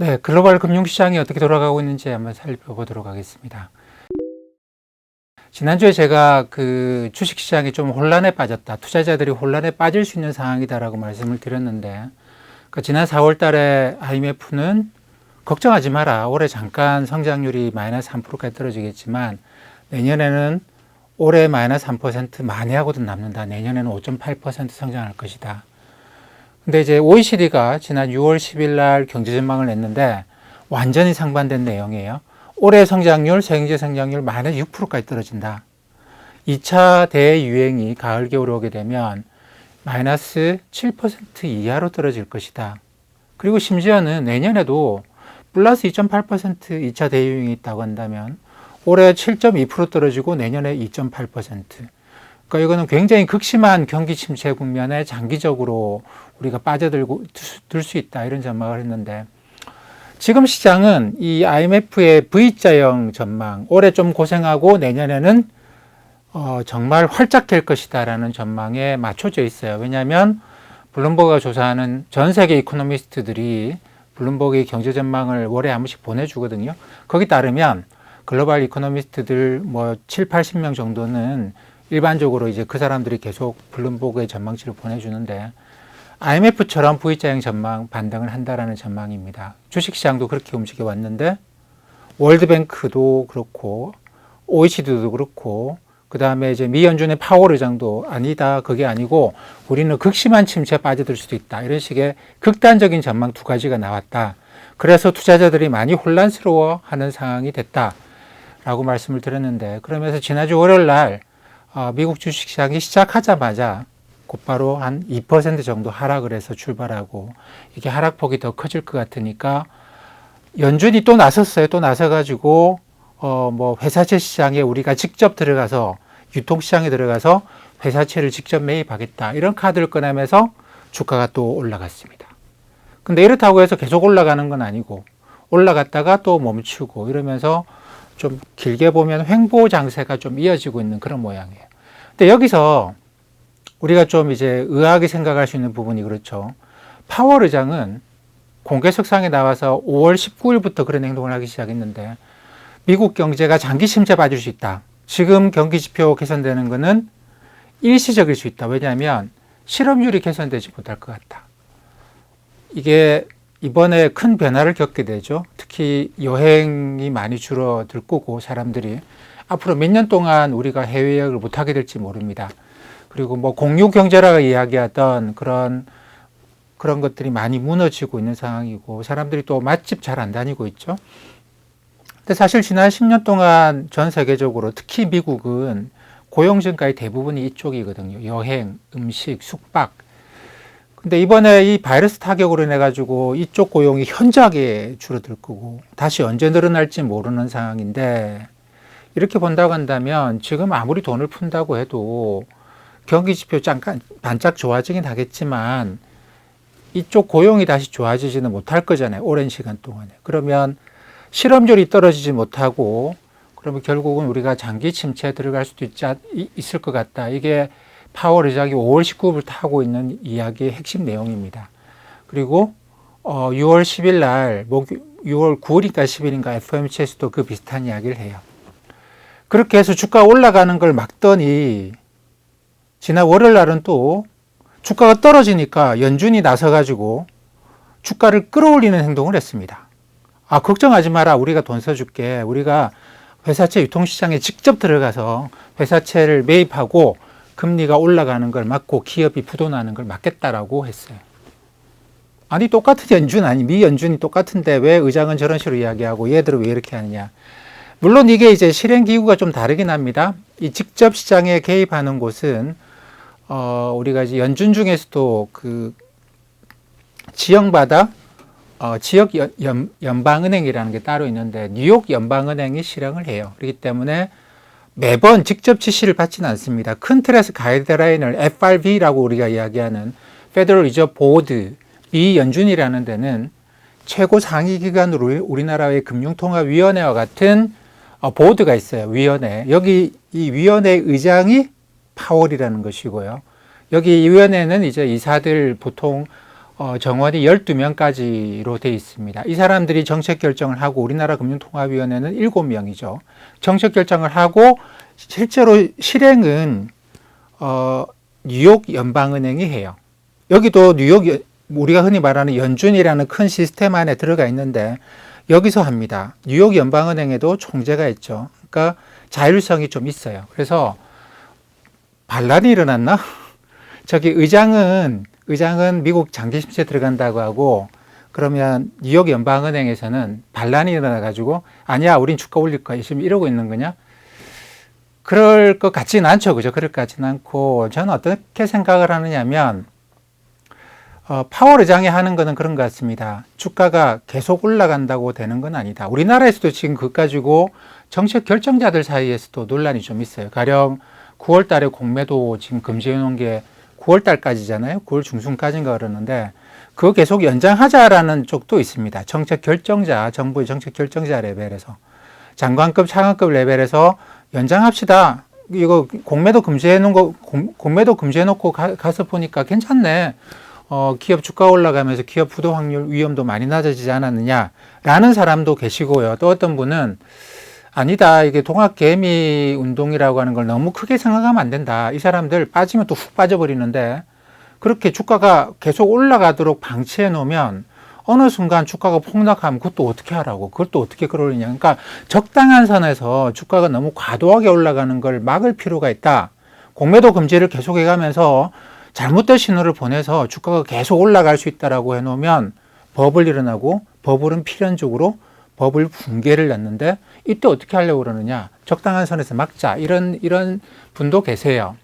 네, 글로벌 금융시장이 어떻게 돌아가고 있는지 한번 살펴보도록 하겠습니다. 지난주에 제가 그 주식시장이 좀 혼란에 빠졌다. 투자자들이 혼란에 빠질 수 있는 상황이다라고 말씀을 드렸는데, 그 지난 4월 달에 IMF는 걱정하지 마라. 올해 잠깐 성장률이 마이너스 3%까지 떨어지겠지만, 내년에는 올해 마이너스 3% 많이 하고도 남는다. 내년에는 5.8% 성장할 것이다. 근데 이제 OECD가 지난 6월 10일 날 경제 전망을 냈는데 완전히 상반된 내용이에요. 올해 성장률, 세경제 성장률 마이너스 6%까지 떨어진다. 2차 대유행이 가을, 겨울에 오게 되면 마이너스 7% 이하로 떨어질 것이다. 그리고 심지어는 내년에도 플러스 2.8% 2차 대유행이 있다고 한다면 올해 7.2% 떨어지고 내년에 2.8%. 그러니까 이거는 굉장히 극심한 경기 침체 국면에 장기적으로 우리가 빠져들고 들 수 있다 이런 전망을 했는데 지금 시장은 이 IMF의 V자형 전망 올해 좀 고생하고 내년에는 어, 정말 활짝 될 것이다라는 전망에 맞춰져 있어요. 왜냐하면 블룸버그가 조사하는 전 세계 이코노미스트들이 블룸버그의 경제 전망을 월에 한 번씩 보내주거든요. 거기 따르면 글로벌 이코노미스트들 뭐 7, 80명 정도는 일반적으로 이제 그 사람들이 계속 블룸버그의 전망치를 보내주는데 IMF처럼 V자형 전망 반등을 한다라는 전망입니다. 주식시장도 그렇게 움직여 왔는데 월드뱅크도 그렇고 OECD도 그렇고 그 다음에 이제 미 연준의 파월 의장도 아니다 그게 아니고 우리는 극심한 침체에 빠져들 수도 있다 이런 식의 극단적인 전망 두 가지가 나왔다. 그래서 투자자들이 많이 혼란스러워하는 상황이 됐다라고 말씀을 드렸는데 그러면서 지난주 월요일 날 어, 미국 주식시장이 시작하자마자 곧바로 한 2% 정도 하락을 해서 출발하고 이게 하락폭이 더 커질 것 같으니까 연준이 또 나섰어요. 또 나서가지고 어 뭐 회사채 시장에 우리가 직접 들어가서 유통시장에 들어가서 회사채를 직접 매입하겠다 이런 카드를 꺼내면서 주가가 또 올라갔습니다. 근데 이렇다고 해서 계속 올라가는 건 아니고 올라갔다가 또 멈추고 이러면서 좀 길게 보면 횡보 장세가 좀 이어지고 있는 그런 모양이에요. 근데 여기서 우리가 좀 이제 의아하게 생각할 수 있는 부분이 그렇죠. 파월 의장은 공개석상에 나와서 5월 19일부터 그런 행동을 하기 시작했는데 미국 경제가 장기 침체 빠질 수 있다. 지금 경기 지표 개선되는 것은 일시적일 수 있다. 왜냐하면 실업률이 개선되지 못할 것 같다. 이게 이번에 큰 변화를 겪게 되죠. 특히 여행이 많이 줄어들 거고 사람들이 앞으로 몇 년 동안 우리가 해외 여행을 못 하게 될지 모릅니다. 그리고 뭐 공유 경제라고 이야기하던 그런 그런 것들이 많이 무너지고 있는 상황이고 사람들이 또 맛집 잘 안 다니고 있죠. 근데 사실 지난 10년 동안 전 세계적으로 특히 미국은 고용 증가의 대부분이 이쪽이거든요. 여행, 음식, 숙박. 근데 이번에 이 바이러스 타격으로 인해 가지고 이쪽 고용이 현저하게 줄어들 거고 다시 언제 늘어날지 모르는 상황인데 이렇게 본다고 한다면 지금 아무리 돈을 푼다고 해도 경기 지표 잠깐 반짝 좋아지긴 하겠지만 이쪽 고용이 다시 좋아지지는 못할 거잖아요. 오랜 시간 동안에. 그러면 실업률이 떨어지지 못하고 그러면 결국은 우리가 장기 침체에 들어갈 수도 있지, 있을 것 같다. 이게 파월 의장이 5월 19일부터 하고 있는 이야기의 핵심 내용입니다. 그리고 어, 6월 10일 날, 목, 6월 9일인가 10일인가 FOMC에서도 그 비슷한 이야기를 해요. 그렇게 해서 주가 올라가는 걸 막더니 지난 월요일 날은 또 주가가 떨어지니까 연준이 나서가지고 주가를 끌어올리는 행동을 했습니다. 아, 걱정하지 마라. 우리가 돈 써줄게. 우리가 회사채 유통시장에 직접 들어가서 회사채를 매입하고 금리가 올라가는 걸 막고 기업이 부도나는 걸 막겠다라고 했어요. 아니, 똑같은 연준 아니, 미 연준이 똑같은데 왜 의장은 저런 식으로 이야기하고 얘들은 왜 이렇게 하느냐. 물론 이게 이제 실행 기구가 좀 다르긴 합니다. 이 직접 시장에 개입하는 곳은 어, 우리가 이제 연준 중에서도 그 지형마다 어, 지역 연, 연, 연방은행이라는 게 따로 있는데 뉴욕 연방은행이 실행을 해요. 그렇기 때문에 매번 직접 지시를 받지는 않습니다. 큰 틀에서 가이드라인을 FRB라고 우리가 이야기하는 Federal Reserve Board, 미 연준이라는 데는 최고 상위 기관으로 우리나라의 금융통화위원회와 같은 어, 보드가 있어요. 위원회. 여기 이 위원회 의장이 파월이라는 것이고요. 여기 이 위원회는 이제 이사들 보통 어, 정원이 12명까지로 돼 있습니다. 이 사람들이 정책 결정을 하고 우리나라 금융통합위원회는 7명이죠. 정책 결정을 하고 실제로 실행은 어, 뉴욕 연방은행이 해요. 여기도 뉴욕 연- 우리가 흔히 말하는 연준이라는 큰 시스템 안에 들어가 있는데 여기서 합니다. 뉴욕 연방은행에도 총재가 있죠. 그러니까 자율성이 좀 있어요. 그래서 반란이 일어났나? 저기 의장은 의장은 미국 장기 심시에 들어간다고 하고 그러면 뉴욕 연방은행에서는 반란이 일어나 가지고 아니야, 우린 주가 올릴 거야. 지금 이러고 있는 거냐? 그럴 것 같지는 않죠. 그죠? 그럴 것 같지는 않고 저는 어떻게 생각을 하느냐면 어, 파월 의장이 하는 거는 그런 것 같습니다. 주가가 계속 올라간다고 되는 건 아니다. 우리나라에서도 지금 그것 가지고 정책 결정자들 사이에서도 논란이 좀 있어요. 가령 9월 달에 공매도 지금 금지해 놓은 게 9월 달까지잖아요. 9월 중순까지인가 그러는데 그거 계속 연장하자라는 쪽도 있습니다. 정책 결정자, 정부의 정책 결정자 레벨에서 장관급, 차관급 레벨에서 연장합시다. 이거 공매도 금지해 놓은 거 공, 공매도 금지해 놓고 가, 가서 보니까 괜찮네. 어, 기업 주가 올라가면서 기업 부도 확률 위험도 많이 낮아지지 않았느냐라는 사람도 계시고요. 또 어떤 분은 아니다. 이게 동학개미 운동이라고 하는 걸 너무 크게 생각하면 안 된다. 이 사람들 빠지면 또 훅 빠져버리는데 그렇게 주가가 계속 올라가도록 방치해 놓으면 어느 순간 주가가 폭락하면 그것도 어떻게 하라고 그것도 어떻게 끌어올리냐. 그러니까 적당한 선에서 주가가 너무 과도하게 올라가는 걸 막을 필요가 있다. 공매도 금지를 계속해 가면서 잘못된 신호를 보내서 주가가 계속 올라갈 수 있다라고 해놓으면 버블 일어나고 버블은 필연적으로 버블 붕괴를 낳는데 이때 어떻게 하려고 그러느냐 적당한 선에서 막자 이런 이런 분도 계세요.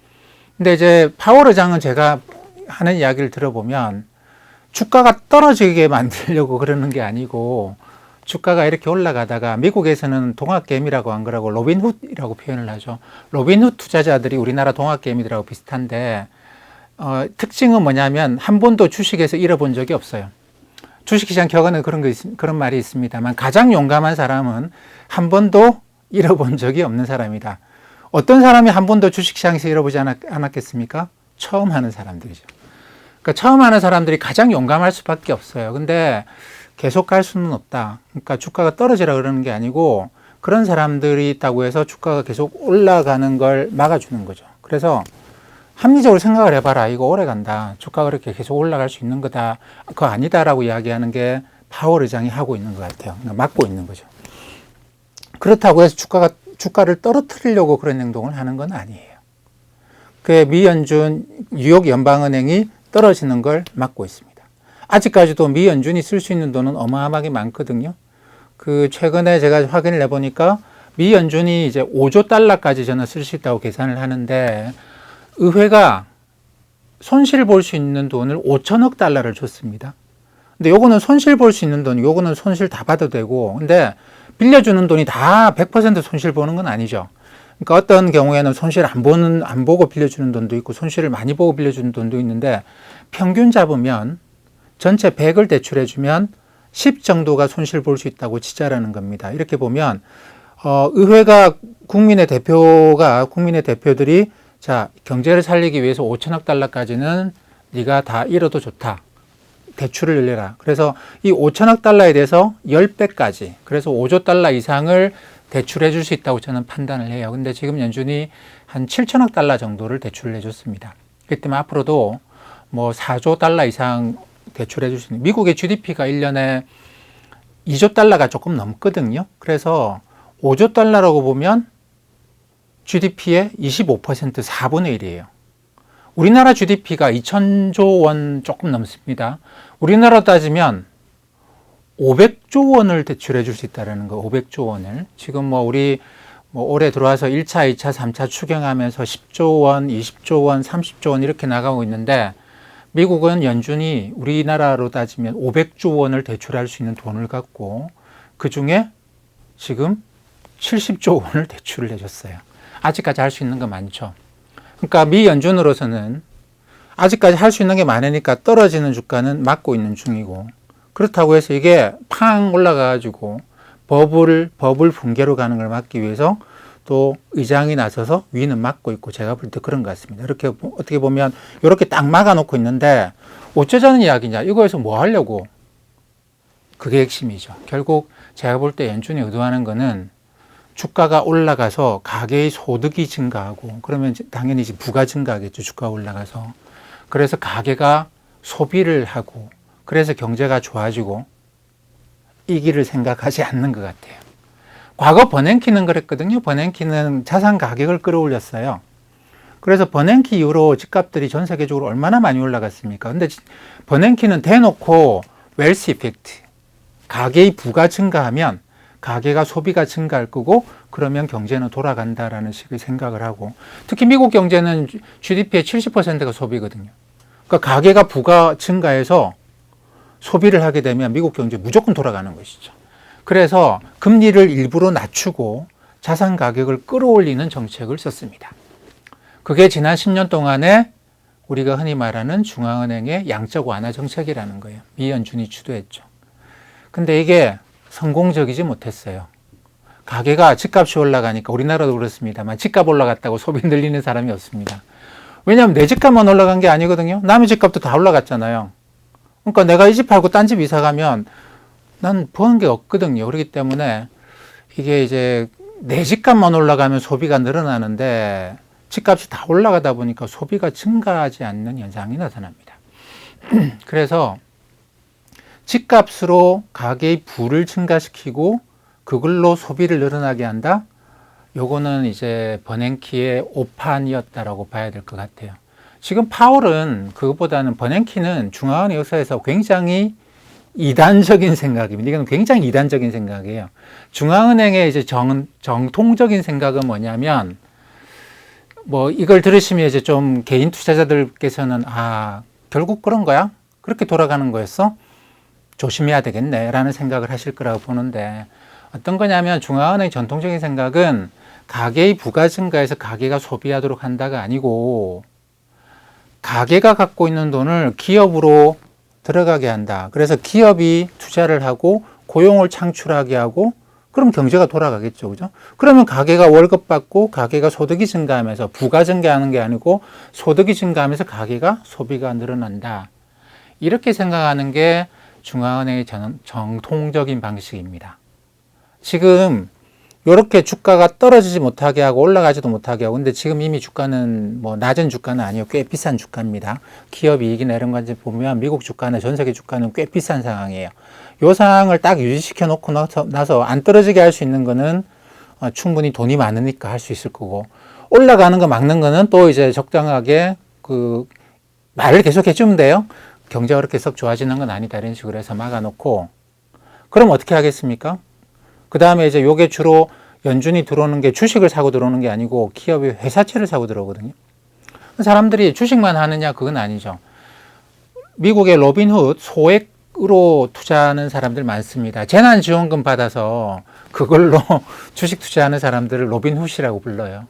근데 이제 파월 의장은 제가 하는 이야기를 들어보면 주가가 떨어지게 만들려고 그러는 게 아니고 주가가 이렇게 올라가다가 미국에서는 동학개미라고 안 그러고 로빈훗이라고 표현을 하죠. 로빈훗 투자자들이 우리나라 동학개미들하고 비슷한데 어, 특징은 뭐냐면 한 번도 주식에서 잃어본 적이 없어요. 주식시장 격언에 그런 거 있, 그런 말이 있습니다만 가장 용감한 사람은 한 번도 잃어본 적이 없는 사람이다. 어떤 사람이 한 번도 주식시장에서 잃어보지 않았, 않았겠습니까? 처음 하는 사람들이죠. 그러니까 처음 하는 사람들이 가장 용감할 수밖에 없어요. 근데 계속 갈 수는 없다. 그러니까 주가가 떨어지라 그러는 게 아니고 그런 사람들이 있다고 해서 주가가 계속 올라가는 걸 막아주는 거죠. 그래서 합리적으로 생각을 해봐라. 이거 오래 간다. 주가가 그렇게 계속 올라갈 수 있는 거다. 그거 아니다라고 이야기하는 게 파월 의장이 하고 있는 것 같아요. 그러니까 막고 있는 거죠. 그렇다고 해서 주가가 주가를 떨어뜨리려고 그런 행동을 하는 건 아니에요. 그 미연준 뉴욕 연방은행이 떨어지는 걸 막고 있습니다. 아직까지도 미연준이 쓸 수 있는 돈은 어마어마하게 많거든요. 그 최근에 제가 확인을 해보니까 미연준이 이제 5조 달러까지 저는 쓸 수 있다고 계산을 하는데 의회가 손실 볼 수 있는 돈을 5천억 달러를 줬습니다. 근데 요거는 손실 볼 수 있는 돈, 요거는 손실 다 받아도 되고, 근데 빌려주는 돈이 다 100% 손실 보는 건 아니죠. 그러니까 어떤 경우에는 손실 안 보는, 안 보고 빌려주는 돈도 있고, 손실을 많이 보고 빌려주는 돈도 있는데, 평균 잡으면 전체 100을 대출해주면 10 정도가 손실 볼 수 있다고 치자라는 겁니다. 이렇게 보면, 어, 의회가 국민의 대표가, 국민의 대표들이 자, 경제를 살리기 위해서 5천억 달러까지는 네가 다 잃어도 좋다. 대출을 열려라. 그래서 이 5천억 달러에 대해서 10배까지, 그래서 5조 달러 이상을 대출해 줄 수 있다고 저는 판단을 해요. 근데 지금 연준이 한 7천억 달러 정도를 대출을 해줬습니다. 그렇기 때문에 앞으로도 뭐 4조 달러 이상 대출해 줄 수 있는, 미국의 GDP가 1년에 2조 달러가 조금 넘거든요. 그래서 5조 달러라고 보면 GDP의 25% 4분의 1이에요. 우리나라 GDP가 2천조 원 조금 넘습니다. 우리나라 따지면 500조 원을 대출해 줄 수 있다라는 거, 500조 원을. 지금 뭐 우리 뭐 올해 들어와서 1차, 2차, 3차 추경하면서 10조 원, 20조 원, 30조 원 이렇게 나가고 있는데 미국은 연준이 우리나라로 따지면 500조 원을 대출할 수 있는 돈을 갖고 그 중에 지금 70조 원을 대출을 해줬어요. 아직까지 할 수 있는 거 많죠. 그러니까 미 연준으로서는 아직까지 할 수 있는 게 많으니까 떨어지는 주가는 막고 있는 중이고 그렇다고 해서 이게 팡 올라가가지고 버블 버블 붕괴로 가는 걸 막기 위해서 또 의장이 나서서 위는 막고 있고 제가 볼 때 그런 것 같습니다. 이렇게 보- 어떻게 보면 이렇게 딱 막아놓고 있는데 어쩌자는 이야기냐 이거에서 뭐 하려고 그게 핵심이죠. 결국 제가 볼 때 연준이 의도하는 거는 주가가 올라가서 가계의 소득이 증가하고 그러면 당연히 이제 부가 증가하겠죠. 주가 올라가서 그래서 가계가 소비를 하고 그래서 경제가 좋아지고 이 길을 생각하지 않는 것 같아요. 과거 버냉키는 그랬거든요. 버냉키는 자산 가격을 끌어올렸어요. 그래서 버냉키 이후로 집값들이 전 세계적으로 얼마나 많이 올라갔습니까? 근데 지- 버냉키는 대놓고 웰스 이펙트, 가계의 부가 증가하면 가계가 소비가 증가할 거고 그러면 경제는 돌아간다라는 식의 생각을 하고 특히 미국 경제는 GDP의 70%가 소비거든요. 그러니까 가계가 부가 증가해서 소비를 하게 되면 미국 경제 무조건 돌아가는 것이죠. 그래서 금리를 일부러 낮추고 자산 가격을 끌어올리는 정책을 썼습니다. 그게 지난 10년 동안에 우리가 흔히 말하는 중앙은행의 양적 완화 정책이라는 거예요. 미연준이 주도했죠. 근데 이게 성공적이지 못했어요. 가게가 집값이 올라가니까 우리나라도 그렇습니다만 집값 올라갔다고 소비 늘리는 사람이 없습니다. 왜냐하면 내 집값만 올라간 게 아니거든요. 남의 집값도 다 올라갔잖아요. 그러니까 내가 이 집 팔고 딴 집 이사 가면 난 버는 게 없거든요. 그렇기 때문에 이게 이제 내 집값만 올라가면 소비가 늘어나는데 집값이 다 올라가다 보니까 소비가 증가하지 않는 현상이 나타납니다. 그래서 집값으로 가게의 부를 증가시키고 그걸로 소비를 늘어나게 한다. 요거는 이제 버냉키의 오판이었다라고 봐야 될 것 같아요. 지금 파월은 그것보다는 버냉키는 중앙은행 역사에서 굉장히 이단적인 생각입니다. 이건 굉장히 이단적인 생각이에요. 중앙은행의 이제 정, 정통적인 생각은 뭐냐면, 뭐 이걸 들으시면 이제 좀 개인 투자자들께서는 아, 결국 그런 거야? 그렇게 돌아가는 거였어? 조심해야 되겠네. 라는 생각을 하실 거라고 보는데, 어떤 거냐면 중앙은행 전통적인 생각은 가계의 부가 증가해서 가계가 소비하도록 한다가 아니고, 가계가 갖고 있는 돈을 기업으로 들어가게 한다. 그래서 기업이 투자를 하고 고용을 창출하게 하고 그럼 경제가 돌아가겠죠. 그죠? 그러면 가계가 월급 받고 가계가 소득이 증가하면서 부가 증가하는 게 아니고 소득이 증가하면서 가계가 소비가 늘어난다. 이렇게 생각하는 게 중앙은행의 정, 정통적인 방식입니다. 지금 이렇게 주가가 떨어지지 못하게 하고 올라가지도 못하게 하고 근데 지금 이미 주가는 뭐 낮은 주가는 아니고 꽤 비싼 주가입니다. 기업 이익이나 이런 거 이제 보면 미국 주가나 전 세계 주가는 꽤 비싼 상황이에요. 요 상황을 딱 유지시켜 놓고 나서, 나서 안 떨어지게 할 수 있는 거는 어, 충분히 돈이 많으니까 할 수 있을 거고 올라가는 거 막는 거는 또 이제 적당하게 그 말을 계속 해주면 돼요. 경제가 그렇게 썩 좋아지는 건 아니다 이런 식으로 해서 막아놓고 그럼 어떻게 하겠습니까? 그 다음에 이제 요게 주로 연준이 들어오는 게 주식을 사고 들어오는 게 아니고 기업이 회사채를 사고 들어오거든요. 사람들이 주식만 하느냐 그건 아니죠. 미국의 로빈훗 소액으로 투자하는 사람들 많습니다. 재난지원금 받아서 그걸로 주식 투자하는 사람들을 로빈훗이라고 불러요.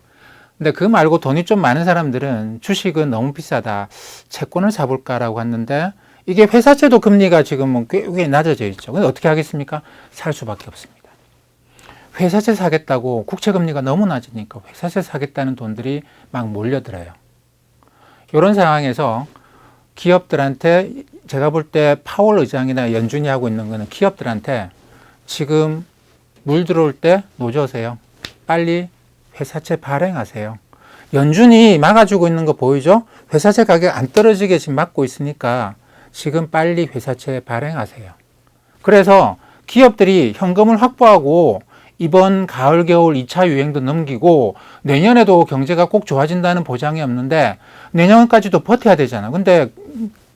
근데 그 말고 돈이 좀 많은 사람들은 주식은 너무 비싸다. 채권을 사볼까라고 했는데 이게 회사채도 금리가 지금은 꽤, 꽤 낮아져 있죠. 근데 어떻게 하겠습니까? 살 수밖에 없습니다. 회사채 사겠다고 국채 금리가 너무 낮으니까 회사채 사겠다는 돈들이 막 몰려들어요. 이런 상황에서 기업들한테 제가 볼 때 파월 의장이나 연준이 하고 있는 거는 기업들한테 지금 물 들어올 때 노져세요. 빨리 회사채 발행하세요. 연준이 막아주고 있는 거 보이죠? 회사채 가격 안 떨어지게 지금 막고 있으니까 지금 빨리 회사채 발행하세요. 그래서 기업들이 현금을 확보하고 이번 가을 겨울 2차 유행도 넘기고 내년에도 경제가 꼭 좋아진다는 보장이 없는데 내년까지도 버텨야 되잖아. 근데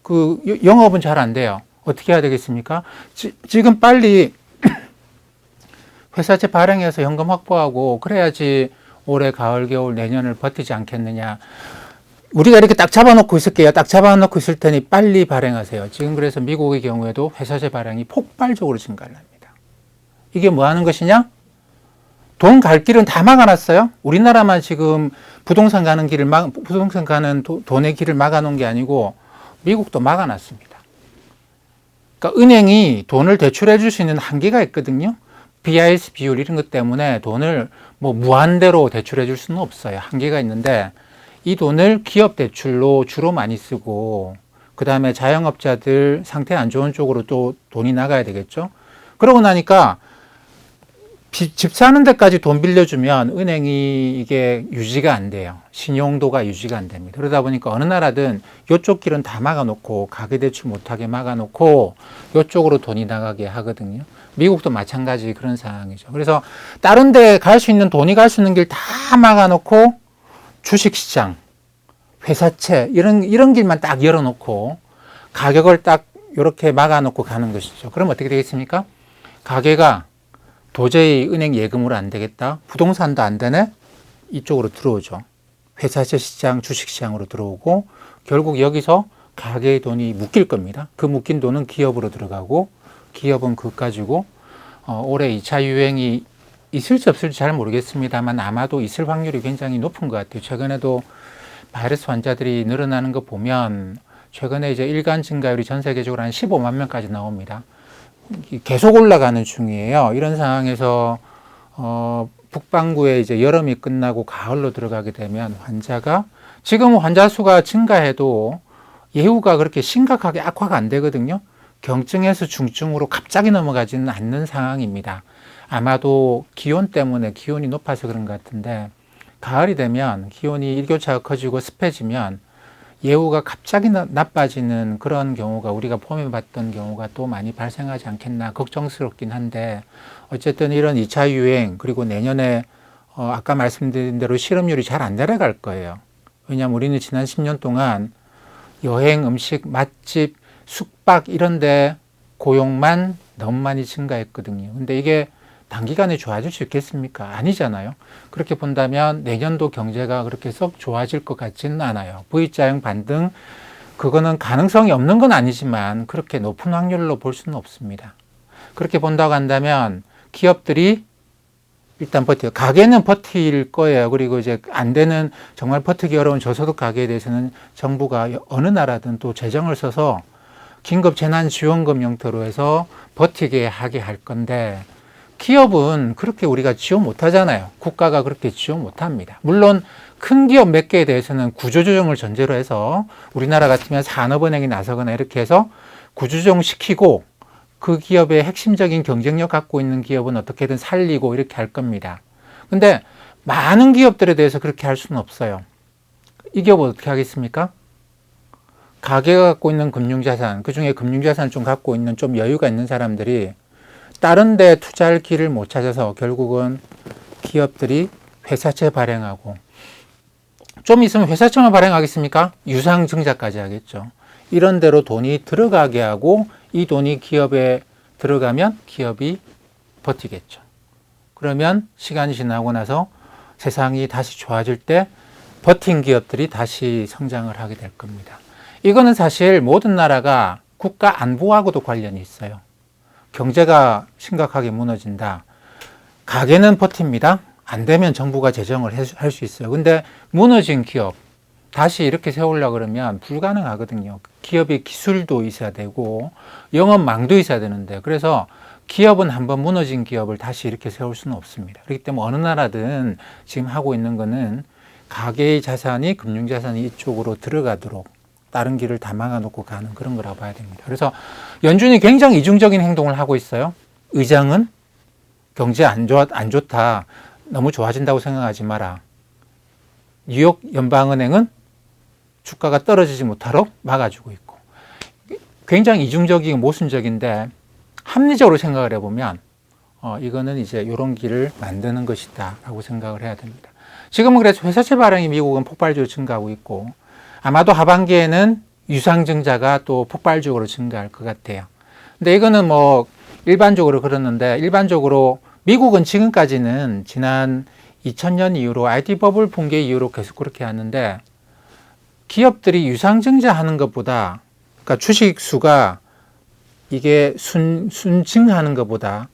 그 영업은 잘 안 돼요. 어떻게 해야 되겠습니까? 지, 지금 빨리 회사채 발행해서 현금 확보하고 그래야지 올해 가을 겨울 내년을 버티지 않겠느냐. 우리가 이렇게 딱 잡아놓고 있을게요. 딱 잡아놓고 있을 테니 빨리 발행하세요. 지금 그래서 미국의 경우에도 회사채 발행이 폭발적으로 증가를 합니다. 이게 뭐 하는 것이냐? 돈 갈 길은 다 막아놨어요. 우리나라만 지금 부동산 가는 길을 막, 부동산 가는 도, 돈의 길을 막아놓은 게 아니고 미국도 막아놨습니다. 그러니까 은행이 돈을 대출해 줄 수 있는 한계가 있거든요. BIS 비율 이런 것 때문에 돈을 뭐 무한대로 대출해 줄 수는 없어요. 한계가 있는데 이 돈을 기업 대출로 주로 많이 쓰고 그 다음에 자영업자들 상태 안 좋은 쪽으로 또 돈이 나가야 되겠죠. 그러고 나니까 비- 집 사는 데까지 돈 빌려주면 은행이 이게 유지가 안 돼요. 신용도가 유지가 안 됩니다. 그러다 보니까 어느 나라든 이쪽 길은 다 막아놓고 가계대출 못하게 막아놓고 이쪽으로 돈이 나가게 하거든요. 미국도 마찬가지 그런 상황이죠. 그래서 다른 데 갈 수 있는 돈이 갈 수 있는 길 다 막아놓고 주식시장, 회사채 이런 이런 길만 딱 열어놓고 가격을 딱 이렇게 막아놓고 가는 것이죠. 그럼 어떻게 되겠습니까? 가게가 도저히 은행 예금으로 안 되겠다. 부동산도 안 되네. 이쪽으로 들어오죠. 회사채 시장, 주식 시장으로 들어오고 결국 여기서 가게의 돈이 묶일 겁니다. 그 묶인 돈은 기업으로 들어가고 기업은 그것 가지고 어, 올해 2차 유행이 있을지 없을지 잘 모르겠습니다만 아마도 있을 확률이 굉장히 높은 것 같아요. 최근에도 바이러스 환자들이 늘어나는 거 보면 최근에 이제 일간 증가율이 전 세계적으로 한 15만 명까지 나옵니다. 이- 계속 올라가는 중이에요. 이런 상황에서 어, 북반구에 이제 여름이 끝나고 가을로 들어가게 되면 환자가 지금 환자 수가 증가해도 예후가 그렇게 심각하게 악화가 안 되거든요. 경증에서 중증으로 갑자기 넘어가지는 않는 상황입니다. 아마도 기온 때문에 기온이 높아서 그런 것 같은데 가을이 되면 기온이 일교차가 커지고 습해지면 예후가 갑자기 나, 나빠지는 그런 경우가 우리가 봄에 봤던 경우가 또 많이 발생하지 않겠나 걱정스럽긴 한데 어쨌든 이런 2차 유행 그리고 내년에 어, 아까 말씀드린 대로 실업률이 잘 안 내려갈 거예요. 왜냐하면 우리는 지난 10년 동안 여행, 음식, 맛집, 숙박 이런데 고용만 너무 많이 증가했거든요. 근데 이게 단기간에 좋아질 수 있겠습니까? 아니잖아요. 그렇게 본다면 내년도 경제가 그렇게 썩 좋아질 것 같지는 않아요. V자형 반등 그거는 가능성이 없는 건 아니지만 그렇게 높은 확률로 볼 수는 없습니다. 그렇게 본다고 한다면 기업들이 일단 버텨. 가게는 버틸 거예요. 그리고 이제 안 되는 정말 버티기 어려운 저소득 가게에 대해서는 정부가 어느 나라든 또 재정을 써서 긴급 재난 지원금 형태로 해서 버티게 하게 할 건데 기업은 그렇게 우리가 지원 못 하잖아요. 국가가 그렇게 지원 못 합니다. 물론 큰 기업 몇 개에 대해서는 구조조정을 전제로 해서 우리나라 같으면 산업은행이 나서거나 이렇게 해서 구조조정 시키고 그 기업의 핵심적인 경쟁력 갖고 있는 기업은 어떻게든 살리고 이렇게 할 겁니다. 근데 많은 기업들에 대해서 그렇게 할 수는 없어요. 이 기업은 어떻게 하겠습니까? 가게가 갖고 있는 금융자산, 그 중에 금융자산 좀 갖고 있는 좀 여유가 있는 사람들이 다른 데 투자할 길을 못 찾아서 결국은 기업들이 회사채 발행하고 좀 있으면 회사채만 발행하겠습니까? 유상증자까지 하겠죠. 이런 데로 돈이 들어가게 하고 이 돈이 기업에 들어가면 기업이 버티겠죠. 그러면 시간이 지나고 나서 세상이 다시 좋아질 때 버틴 기업들이 다시 성장을 하게 될 겁니다. 이거는 사실 모든 나라가 국가 안보하고도 관련이 있어요. 경제가 심각하게 무너진다. 가게는 버팁니다. 안 되면 정부가 재정을 할 수 있어요. 근데 무너진 기업, 다시 이렇게 세우려고 그러면 불가능하거든요. 기업의 기술도 있어야 되고 영업망도 있어야 되는데 그래서 기업은 한번 무너진 기업을 다시 이렇게 세울 수는 없습니다. 그렇기 때문에 어느 나라든 지금 하고 있는 거는 가계의 자산이 금융자산이 이쪽으로 들어가도록 다른 길을 다 막아놓고 가는 그런 거라고 봐야 됩니다. 그래서 연준이 굉장히 이중적인 행동을 하고 있어요. 의장은 경제 안, 좋, 안 좋다. 너무 좋아진다고 생각하지 마라. 뉴욕 연방은행은 주가가 떨어지지 못하도록 막아주고 있고 굉장히 이중적이고 모순적인데 합리적으로 생각을 해보면 어, 이거는 이제 이런 길을 만드는 것이다 라고 생각을 해야 됩니다. 지금은 그래서 회사채 발행이 미국은 폭발적으로 증가하고 있고 아마도 하반기에는 유상증자가 또 폭발적으로 증가할 것 같아요. 근데 이거는 뭐 일반적으로 그러는데 일반적으로 미국은 지금까지는 지난 2000년 이후로 IT 버블 붕괴 이후로 계속 그렇게 하는데 기업들이 유상증자 하는 것보다 그러니까 주식 수가 이게 순, 순증하는 것보다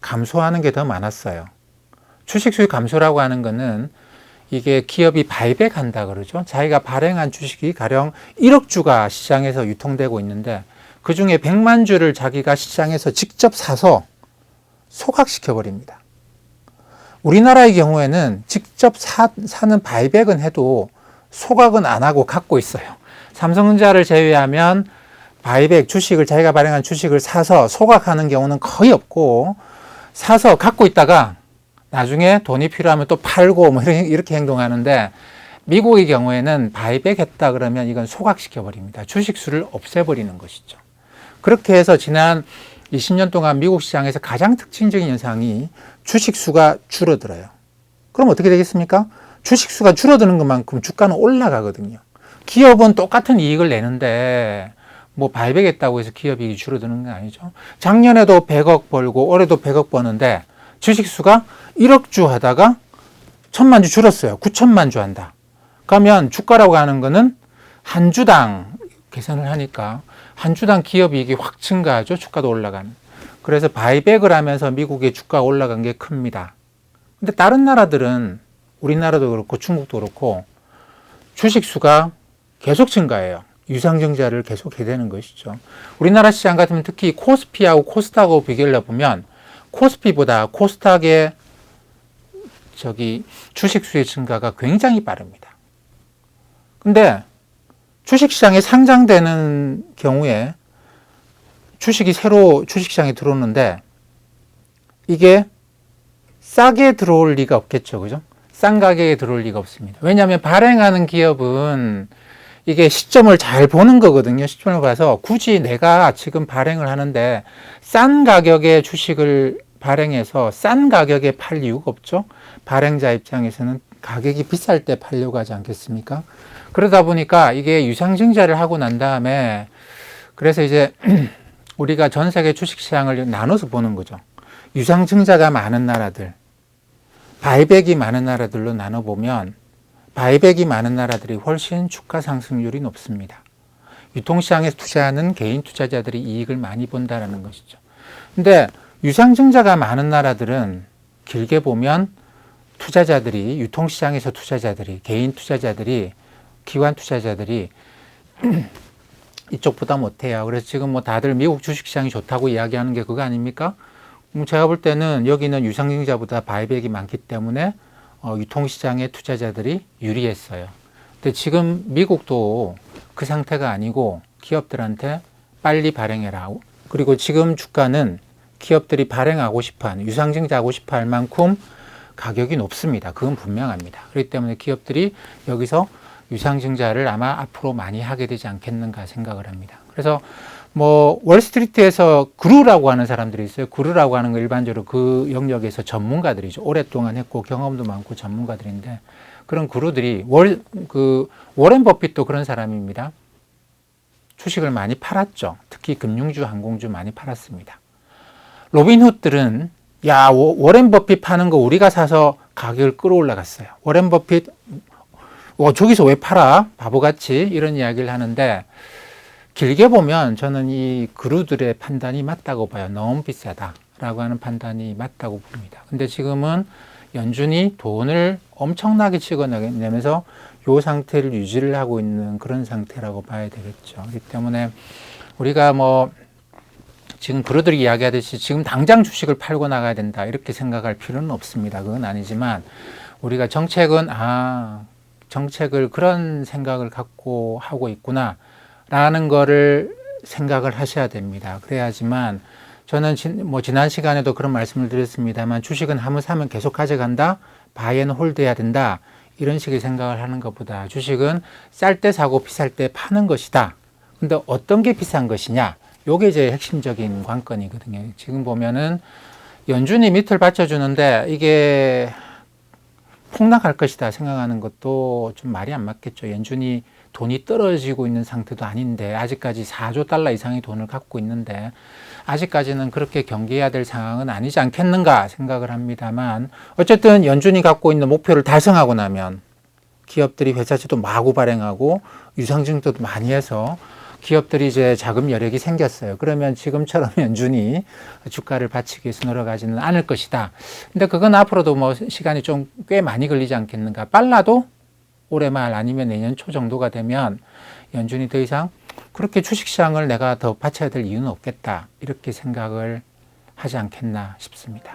감소하는 게 더 많았어요. 주식 수익 감소라고 하는 거는 이게 기업이 바이백한다 그러죠. 자기가 발행한 주식이 가령 1억 주가 시장에서 유통되고 있는데 그 중에 100만 주를 자기가 시장에서 직접 사서 소각시켜 버립니다. 우리나라의 경우에는 직접 사, 사는 바이백은 해도 소각은 안 하고 갖고 있어요. 삼성전자를 제외하면 바이백 주식을 자기가 발행한 주식을 사서 소각하는 경우는 거의 없고 사서 갖고 있다가 나중에 돈이 필요하면 또 팔고 뭐 이렇게, 행동하는데 미국의 경우에는 바이백 했다 그러면 이건 소각시켜 버립니다. 주식수를 없애버리는 것이죠. 그렇게 해서 지난 20년 동안 미국 시장에서 가장 특징적인 현상이 주식수가 줄어들어요. 그럼 어떻게 되겠습니까? 주식수가 줄어드는 것만큼 주가는 올라가거든요. 기업은 똑같은 이익을 내는데 뭐 발백했다고 해서 기업 이익이 줄어드는 건 아니죠. 작년에도 100억 벌고 올해도 100억 버는데 주식수가 1억 주 하다가 천만 주 줄었어요. 9천만 주 한다. 그러면 주가라고 하는 거는 한 주당 계산을 하니까 한 주당 기업 이익이 확 증가하죠. 주가도 올라가는. 그래서 바이백을 하면서 미국의 주가가 올라간 게 큽니다. 근데 다른 나라들은 우리나라도 그렇고 중국도 그렇고 주식 수가 계속 증가해요. 유상증자를 계속 해야 되는 것이죠. 우리나라 시장 같으면 특히 코스피하고 코스닥하고 비교를 해보면 코스피보다 코스닥의 저기 주식 수의 증가가 굉장히 빠릅니다. 근데 주식시장에 상장되는 경우에 주식이 새로 주식시장에 들어오는데 이게 싸게 들어올 리가 없겠죠. 그죠? 싼 가격에 들어올 리가 없습니다. 왜냐하면 발행하는 기업은 이게 시점을 잘 보는 거거든요. 시점을 봐서 굳이 내가 지금 발행을 하는데 싼 가격에 주식을 발행해서 싼 가격에 팔 이유가 없죠. 발행자 입장에서는 가격이 비쌀 때 팔려고 하지 않겠습니까? 그러다 보니까 이게 유상증자를 하고 난 다음에 그래서 이제 우리가 전 세계 주식 시장을 나눠서 보는 거죠. 유상증자가 많은 나라들, 바이백이 많은 나라들로 나눠 보면 바이백이 많은 나라들이 훨씬 주가 상승률이 높습니다. 유통시장에서 투자하는 개인 투자자들이 이익을 많이 본다라는 것이죠. 근데 유상증자가 많은 나라들은 길게 보면 투자자들이 유통시장에서 투자자들이 개인 투자자들이 기관 투자자들이 이쪽보다 못해요. 그래서 지금 뭐 다들 미국 주식시장이 좋다고 이야기하는 게 그거 아닙니까? 음, 제가 볼 때는 여기는 유상증자보다 바이백이 많기 때문에 어, 유통시장의 투자자들이 유리했어요. 근데 지금 미국도 그 상태가 아니고 기업들한테 빨리 발행해라. 그리고 지금 주가는 기업들이 발행하고 싶어 하는, 유상증자하고 싶어 할 만큼 가격이 높습니다. 그건 분명합니다. 그렇기 때문에 기업들이 여기서 유상증자를 아마 앞으로 많이 하게 되지 않겠는가 생각을 합니다. 그래서 뭐 월스트리트에서 그루라고 하는 사람들이 있어요. 그루라고 하는 거 일반적으로 그 영역에서 전문가들이죠. 오랫동안 했고 경험도 많고 전문가들인데 그런 그루들이 월 그 워렌 버핏도 그런 사람입니다. 주식을 많이 팔았죠. 특히 금융주, 항공주 많이 팔았습니다. 로빈훗들은 야 워렌 버핏 파는 거 우리가 사서 가격을 끌어올라갔어요. 워렌 버핏 어, 저기서 왜 팔아? 바보같이 이런 이야기를 하는데 길게 보면 저는 이 그루들의 판단이 맞다고 봐요. 너무 비싸다라고 하는 판단이 맞다고 봅니다. 근데 지금은 연준이 돈을 엄청나게 찍어내면서 요 상태를 유지를 하고 있는 그런 상태라고 봐야 되겠죠. 그렇기 때문에 우리가 뭐 지금 그루들이 이야기하듯이 지금 당장 주식을 팔고 나가야 된다 이렇게 생각할 필요는 없습니다. 그건 아니지만 우리가 정책은 아 정책을 그런 생각을 갖고 하고 있구나 라는 거를 생각을 하셔야 됩니다. 그래야지만 저는 진, 뭐 지난 시간에도 그런 말씀을 드렸습니다만 주식은 한번 사면 계속 가져간다 바이앤 홀드해야 된다 이런 식의 생각을 하는 것보다 주식은 쌀 때 사고 비쌀 때 파는 것이다. 근데 어떤 게 비싼 것이냐? 요게 이제 핵심적인 관건이거든요. 지금 보면은 연준이 밑을 받쳐주는데 이게 폭락할 것이다 생각하는 것도 좀 말이 안 맞겠죠. 연준이 돈이 떨어지고 있는 상태도 아닌데 아직까지 4조 달러 이상의 돈을 갖고 있는데 아직까지는 그렇게 경계해야 될 상황은 아니지 않겠는가 생각을 합니다만 어쨌든 연준이 갖고 있는 목표를 달성하고 나면 기업들이 회사채도 마구 발행하고 유상증도 많이 해서 기업들이 이제 자금 여력이 생겼어요. 그러면 지금처럼 연준이 주가를 받치기 위해서 노력하지는 않을 것이다. 근데 그건 앞으로도 뭐 시간이 좀 꽤 많이 걸리지 않겠는가. 빨라도 올해 말 아니면 내년 초 정도가 되면 연준이 더 이상 그렇게 주식시장을 내가 더 받쳐야 될 이유는 없겠다. 이렇게 생각을 하지 않겠나 싶습니다.